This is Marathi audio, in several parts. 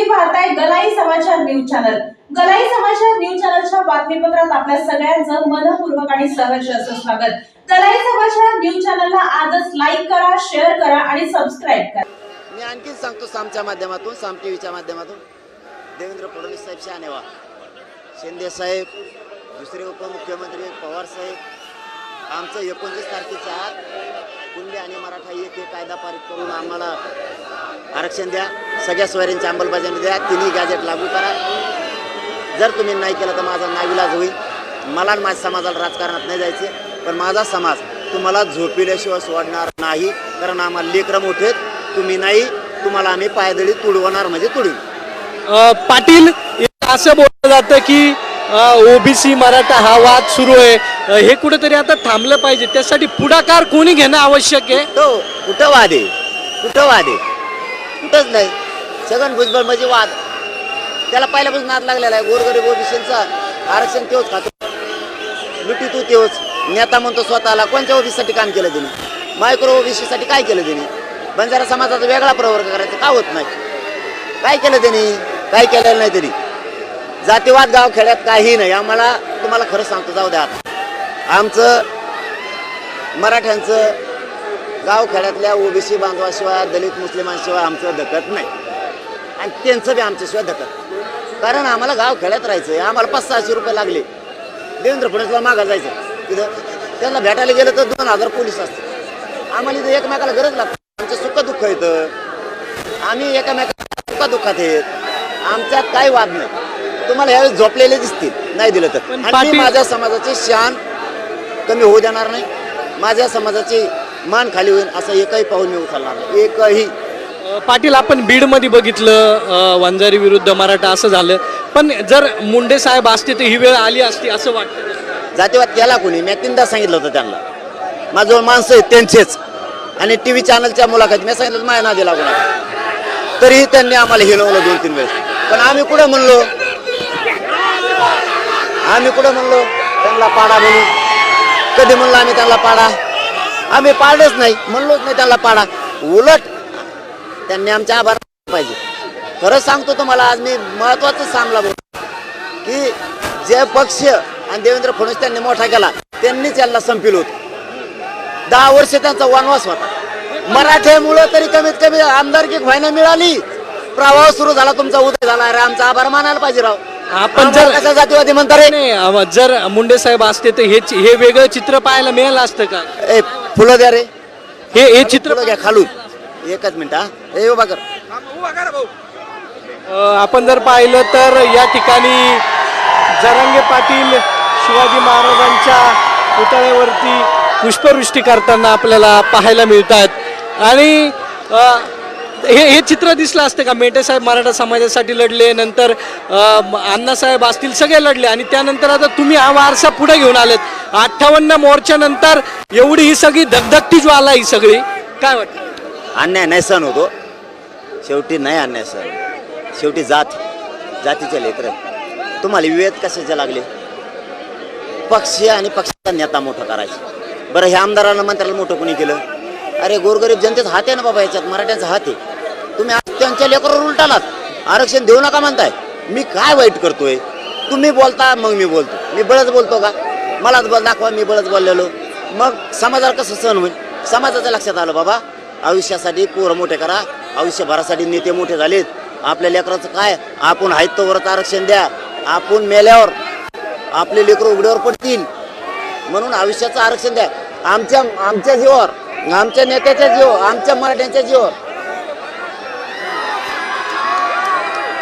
तुम्ही पाहताय गलाई समाचार न्यूज चॅनल. गलाई समाचार न्यूज चॅनलच्या बातमीपत्रात आपल्या सगळ्यांचं मनपूर्वक आणि सहर्ष असं स्वागत. गलाई समाचार न्यूज चॅनलला आजच लाईक करा शेअर करा आणि सबस्क्राईब करा. मी आणखीन सांगतो सामच्या माध्यमातून साम टीव्हीच्या माध्यमातून. देवेंद्र फडणवीस साहेब शहाणेवा. शिंदे साहेब दुसरे उपमुख्यमंत्री पवार साहेब. आमचं एकोणतीस तारखेच्या आत कुंडे आणि मराठा एक एक कायदा पारित करून आम्हाला आरक्षण द्या. सगळ्या स्वाऱ्यांची अंमलबजावणी द्या. तिन्ही गॅजेट लागू करा. जर तुम्ही नाही केलं तर माझा नाविलाज होईल. मला माझ्या समाजाला राजकारणात नाही जायचे. पण माझा समाज तुम्हाला झोपिल्याशिवाय सोडणार नाही. कारण आम्हाला लेकरं मोठे. तुम्ही नाही तुम्हाला आम्ही पायदळी तुडवणार म्हणजे तुडवी. पाटील असं बोललं जातं की ओबीसी मराठा हा वाद सुरू आहे. हे कुठेतरी आता थांबलं पाहिजे. त्यासाठी पुढाकार कोणी घेणं आवश्यक आहे? तो कुठं वाद आहे? कुठं वाद आहे? कुठंच नाही. छगन भुजबळ म्हणजे वाद. त्याला पहिल्यापासून नाद लागलेला आहे. गोरगरीब ओबीसींचा आरक्षण तेच खातो. लुटी तू तेच नेता म्हणतो स्वतःला कोणत्या ओबीसीसाठी काम केलं तिने? मायक्रो ओबीसीसाठी काय केलं तिने? बंजारा समाजाचा वेगळा प्रवर्ग करायचा का होत नाही? काय केलं त्यांनी काय केलेलं नाही त्यांनी जातीवाद गाव खेड्यात काही नाही. आम्हाला तुम्हाला खरं सांगतो जाऊ द्या आता. आमचं मराठ्यांचं गाव खेड्यातल्या ओबीसी बांधवाशिवाय दलित मुस्लिमांशिवाय आमचं दखत नाही. आणि त्यांचं बी आमच्याशिवाय दखत कारण आम्हाला गाव खेड्यात राहायचं आहे आम्हाला पाच सहाशे रुपये लागले. देवेंद्र फडणवीसला मागा जायचं तिथं त्यांना भेटायला गेलं तर दोन हजार पोलीस असतात आम्हाला इथं एकमेकाला गरज लागते. आमचं सुख दुःख येतं आम्ही एकामेकाला सुख दुःखात आहेत. आमच्यात काही वाद नाही. तुम्हाला ह्यावेळेस झोपलेले दिसतील. नाही दिलं तर. माझ्या समाजाची शान कमी होऊ देणार नाही. माझ्या समाजाची मान खाली होईल असं एकही पाऊल मी उचलणार नाही. एकही. पाटील आपण बीडमध्ये बघितलं वंजारी विरुद्ध मराठा असं झालं. पण जर मुंडे साहेब असते तर ही वेळ आली असती असं वाटतं. जातीवाद केला कोणी? मी तीनदा सांगितलं होतं त्यांना. माझ्याजवळ माणसं आहेत त्यांचेच. आणि टी व्ही चॅनलच्या मुलाखत मी सांगितलं माझ्या नादी लागू नका. तरीही त्यांनी आम्हाला हिलवलं दोन तीन वेळेस. पण आम्ही कुठं म्हणलो? आम्ही कुठं म्हणलो? त्यांना पाडा म्हणून. कधी म्हणलो आम्ही त्यांना पाडा? आम्ही पाडच नाही. म्हणलोच नाही त्यांना पाडा. उलट त्यांनी आमचे आभार मानले पाहिजे. खरं सांगतो तुम्हाला आज मी महत्वाचं सांगला बोल की जे पक्ष आणि देवेंद्र फडणवीस त्यांनी मोठा केला त्यांनीच यांना संपिल होत. दहा वर्ष त्यांचा वनवास होता. मराठ्यामुळं तरी कमीत कमी आमदारकी व्हायला मिळाली. प्रवाह सुरू झाला तुमचा उदय झाला. अरे आमचा आभार मानायला पाहिजे राव. आपण जर- कशा जातीवादी म्हणता रे? जर मुंडे साहेब असते तर हे हे वेगळं चित्र पाहायला मिळालं असतं का? फुलं द्या रे. हे हे चित्र फुलं घ्या खालून. एकच मिनिट हा. ए उभा कर. अ, आपण जर पाहिलं तर या ठिकाणी जरांगे पाटील शिवाजी महाराजांच्या पुतळ्यावरती पुष्पवृष्टी करताना आपल्याला पाहायला मिळतात आणि अ, हे हे चित्र दिसलं असतं का? मेटे साहेब मराठा समाजासाठी लढले नंतर अण्णासाहेब असतील सगळे लढले आणि त्यानंतर आता तुम्ही हा वारसा पुढे घेऊन आलेत. अठ्ठावन्न मोर्चानंतर एवढी ही सगळी धगधगती ज्वाला ही सगळी. काय वाटतं? अन्याय नाही सण होतो. शेवटी नाही अन्याय सण शेवटी जात जातीचे लेकर तुम्हाला विवेद कशाचे लागले? पक्ष आणि पक्षाचा नेता मोठा करायचा. बरं हे आमदारानं मंत्र्याला मोठं कोणी केलं? अरे गोरगरीब जनतेचा हात आहे ना बाबा याच्यात? मराठ्यांचा हात आहे. तुम्ही आज त्यांच्या लेकरावर उलटालात. आरक्षण देऊ नका म्हणताय. मी काय वाईट करतोय? तुम्ही बोलता मग मी बोलतो. मी बळच बोलतो का? मलाच बोल दाखवा मी बळच बोललेलो. मग समाजाला कसं सहन होईल? समाजाच्या लक्षात आलं बाबा. आयुष्यासाठी पोरं मोठे करा. आयुष्यभरासाठी नेते मोठे झालेत. आपल्या लेकराचं काय? आपण आहेत तोवरच आरक्षण द्या. आपण मेल्यावर आपले लेकरं उघड्यावर पडतील. म्हणून आयुष्याचं आरक्षण द्या. आमच्या आमच्या जीवावर आमच्या नेत्याच्या जीव आमच्या मराठ्यांच्या जीवावर.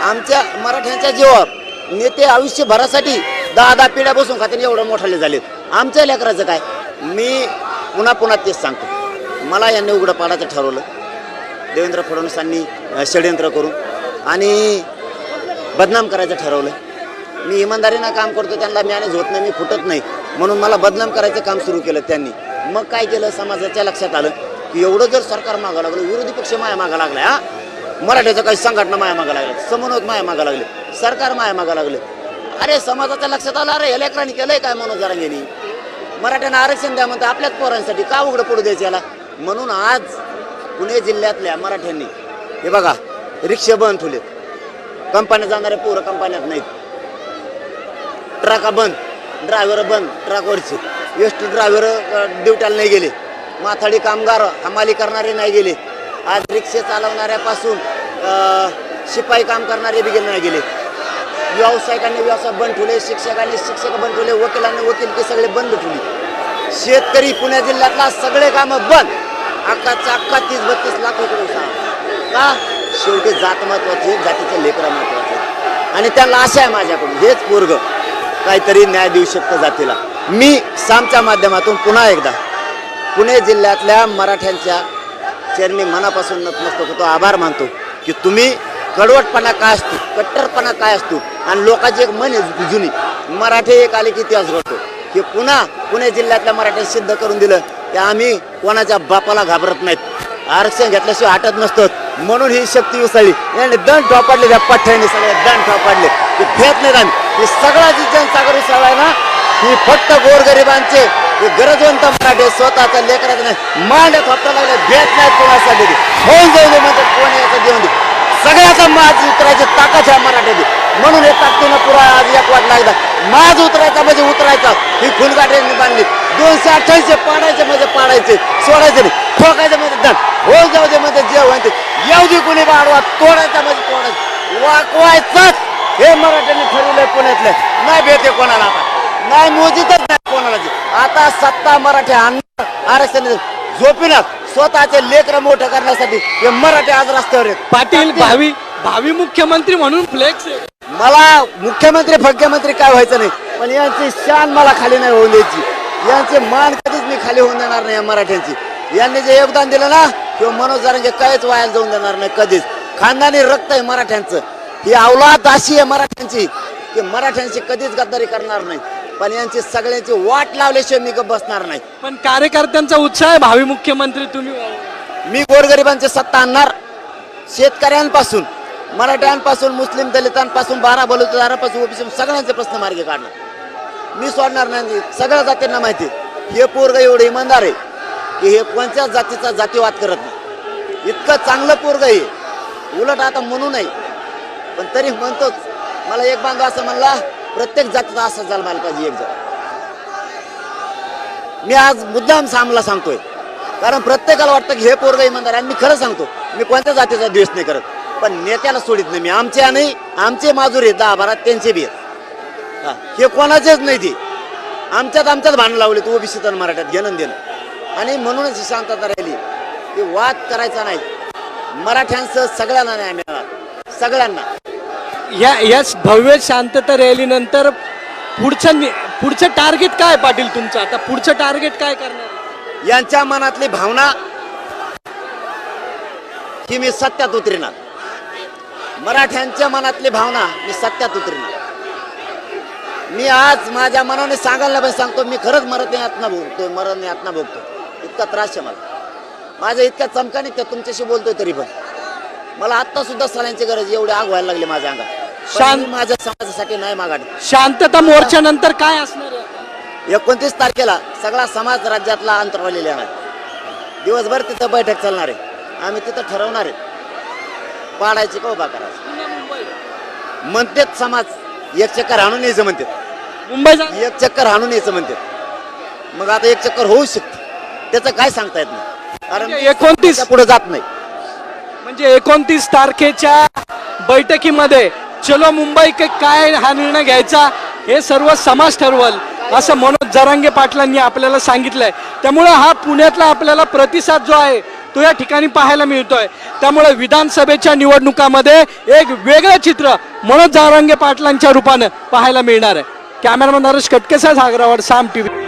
आमच्या मराठ्यांच्या जीवावर नेते आयुष्यभरासाठी दहा दहा पिढ्या बसून खात्याने एवढं मोठाले झालेत. आमच्या लेकराचं काय? मी पुन्हा पुन्हा तेच सांगतो. मला यांनी उघडं पाडायचं ठरवलं. देवेंद्र फडणवीसांनी षड्यंत्र षडयंत्र करून आणि बदनाम करायचं ठरवलं. मी इमानदारीनं काम करतो त्यांना मॅनेज होत नाही मी फुटत नाही. म्हणून मला बदनाम करायचं काम सुरू केलं त्यांनी. मग काय केलं? समाजाच्या लक्षात आलं की एवढं जर सरकार मागा लागलं विरोधी पक्ष माया मागा लागला हा. मराठ्याचं काही संघटना माया मागा लागल्या समन्वयक माया मागा लागले. सरकार माया मागा लागले. अरे समाजाच्या लक्षात आलं अरे या लेकरांनी केलंय काय मनोज जरांगेनी? मराठ्यांना आरक्षण द्या म्हणतात आपल्याच पोरांसाठी का उघडं पडू द्यायचं याला? म्हणून आज पुणे जिल्ह्यातल्या मराठ्यांनी हे बघा रिक्षा बंद ठेवले कंपन्या जाणारे पोरं कंपन्यात नाहीत. ट्रका बंद ड्रायव्हर बंद ट्रकवरचे. एस टी ड्रायव्हर ड्युट्याला नाही गेले. माथाडी कामगार हमाली करणारे नाही गेले. आज रिक्षे चालवणाऱ्यापासून शिपाई काम करणारे बी गेले. गेले व्यावसायिकांनी व्यवसाय बंद ठेवले शिक्षकांनी शिक्षक बंद ठेवले वकिलांनी वकील ते सगळे बंद ठेवले. शेतकरी पुणे जिल्ह्यातला सगळे कामं बंद. अक्काचा अक्का तीस बत्तीस लाख रुपये का? शेवटी जात महत्वाची जातीचं जातीचे लेकरं महत्त्वाचे. आणि त्याला आशा आहे माझ्याकडून हेच पोरग काहीतरी न्याय देऊ शकतं जातीला. मी सामच्या माध्यमातून पुन्हा एकदा पुणे जिल्ह्यातल्या मराठ्यांच्या चरणी मनापासून नतमस्तक होतो आभार मानतो की तुम्ही कडवटपणा काय असतो कट्टरपणा काय असतो आणि लोकांची एक मन आहे जुनी. मराठी एक आले की इतिहास घडतो. की पुन्हा पुणे जिल्ह्यातल्या मराठ्यांनी सिद्ध करून दिलं की आम्ही कोणाच्या बापाला घाबरत नाहीत. आरक्षण घेतल्याशिवाय हटत नसतो म्हणून ही शक्ती उसळली यांनी दण ठोपाडले त्या पठ्ठ्याने सगळे दण ठोपाडले. ते फेत नाहीत आम्ही ही सगळा जी जनसागर उसळला ना ही फक्त गोरगरिबांचे गरजवंत मराठे स्वतःचा लेकराचं नाही मांड्या थोपटा लागल्या भेट नाही कोणासाठी होऊन जाऊ दे म्हणतात कोण याचं देऊन दे. सगळ्याचा माज उतरायची ताकद ह्या मराठ्याची म्हणून हे ताकदीनं पुरा आज एक वाट लागला. माज उतरायचा म्हणजे उतरायचा. ही खुनगाठ्यांनी बांधली. दोनशे अठ्ठावीसशे पाडायचे म्हणजे पाडायचे. सोडायचे नाही. ठोकायचे म्हणजे दण होऊन जाऊ दे म्हणजे जे होईल येऊ दे कुणी वाढवा तोडायचा म्हणजे तोडायचं. वाकवायचंच. हे मराठ्यांनी ठरवलंय पुण्यातलं. नाही भेटे कोणाला आता. नाही मोजीतच नाही कोणाला. आता सत्ता मराठी आरक्षण झोपिनात स्वतःचे लेकर मोठं करण्यासाठी हे मराठी आज रस्त्यावर आहेत. पाटील भावी भावी मुख्यमंत्री म्हणून फ्लेक्स आहे. मला मुख्यमंत्री मुख्यमंत्री काय व्हायचं नाही पण यांची शान मला खाली नाही होऊन द्यायची. यांचे मान कधीच मी खाली होऊन देणार नाही या मराठ्यांची. यांनी जे योगदान दिलं ना किंवा मनोज जारंगे काहीच वायाला जाऊन देणार नाही कधीच. खानदानी रक्त आहे मराठ्यांचं. ही अवलाद अशी आहे मराठ्यांची की मराठ्यांची कधीच गद्दारी करणार नाही. पण यांची सगळ्यांची वाट लावल्याशिवाय मी बसणार नाही. पण कार्यकर्त्यांचा उत्साह आहे भावी मुख्यमंत्री तुम्ही. मी गोरगरिबांची सत्ता आणणार. शेतकऱ्यांपासून मराठ्यांपासून मुस्लिम दलितांपासून बारा बलुतेदारांपासून ओबीसी सगळ्यांचे प्रश्न मार्गी काढणार. मी सोडणार नाही सगळ्या जातींना माहिती आहे. हे पोरग एवढं इमानदार आहे की हे कोणत्याच जातीचा जातीवाद करत नाही. इतकं चांगलं पोरग आहे. उलट आता म्हणू नाही पण तरी म्हणतोच. मला एक बांधव असं म्हणला प्रत्येक जातीचा असं झाला मला पाहिजे एक जण. मी आज मुद्दाम सामला सांगतोय. कारण प्रत्येकाला वाटतं की हे पोरग इमानदार आणि मी खरं सांगतो मी कोणत्या जातीचा द्वेष नाही करत. पण नेत्याला सोडित नाही मी. आमचे नाही आमचे माजूर आहेत दहा बारा त्यांचे बी आहेत. हे कोणाचेच नाही ते. आमच्यात आमच्यात भांडण लावले तू ओबीसी तर मराठ्यात घेणं देणं. आणि म्हणूनच ही शांतता राहिली. की वाद करायचा नाही. मराठ्यांसह सगळ्यांना न्याय मिळणार. सगळ्यांना. या याच भव्य शांतता रॅलीनंतर पुढचं नि- पुढचं टार्गेट काय पाटील तुमचं? आता पुढचं टार्गेट काय करणार? यांच्या मनातली भावना की मी सत्यात उतरिणार. मराठ्यांच्या मनातली भावना मी सत्यात उतरिणार. मी आज माझ्या मनाने सांगायला पण सांगतो मी खरंच मरण यातना भोगतो मरण यातना भोगतो इतका त्रास आहे मला. माझ्या इतक्या चमकाने त्या तुमच्याशी बोलतोय तरी पण. मला आत्ता सुद्धा सलांची गरज एवढी आग व्हायला लागली माझ्या अंगात. शांत- माझ्या समाजासाठी नाही मागाड शांतता मोर्चानंतर काय असणार आहे? एकोणतीस तारखेला सगळा समाज राज्यातला अंतरवाली येणार. दिवसभर तिथं बैठक चालणार आहे. आम्ही तिथं ठरवणार आहे. पाडायची का उभा करायची? म्हणतेत समाज एक चक्कर हाणून यायचं म्हणतात. मुंबई जा एक चक्कर हाणून यायचं म्हणतात. मग आता एक चक्कर होऊ शकते. त्याचं काय सांगता येत नाही. कारण म्हणजे एकोणतीस पुढे जात नाही. म्हणजे एकोणतीस तारखेच्या बैठकीमध्ये चलो मुंबई के काय हा निर्णय घ्यायचा हे सर्व समाज ठरवल. असं मनोज जरांगे पाटलांनी आपल्याला सांगितलंय. त्यामुळे हा पुण्यातला आपल्याला प्रतिसाद जो आहे तो या ठिकाणी पाहायला मिळतोय. त्यामुळे विधानसभेच्या निवडणुकामध्ये एक वेगळं चित्र मनोज जरांगे पाटलांच्या रूपानं पाहायला मिळणार आहे. कॅमेरामन नरेश कटकेसा सागरावर Saam TV.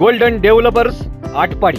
Golden developers Atpadi.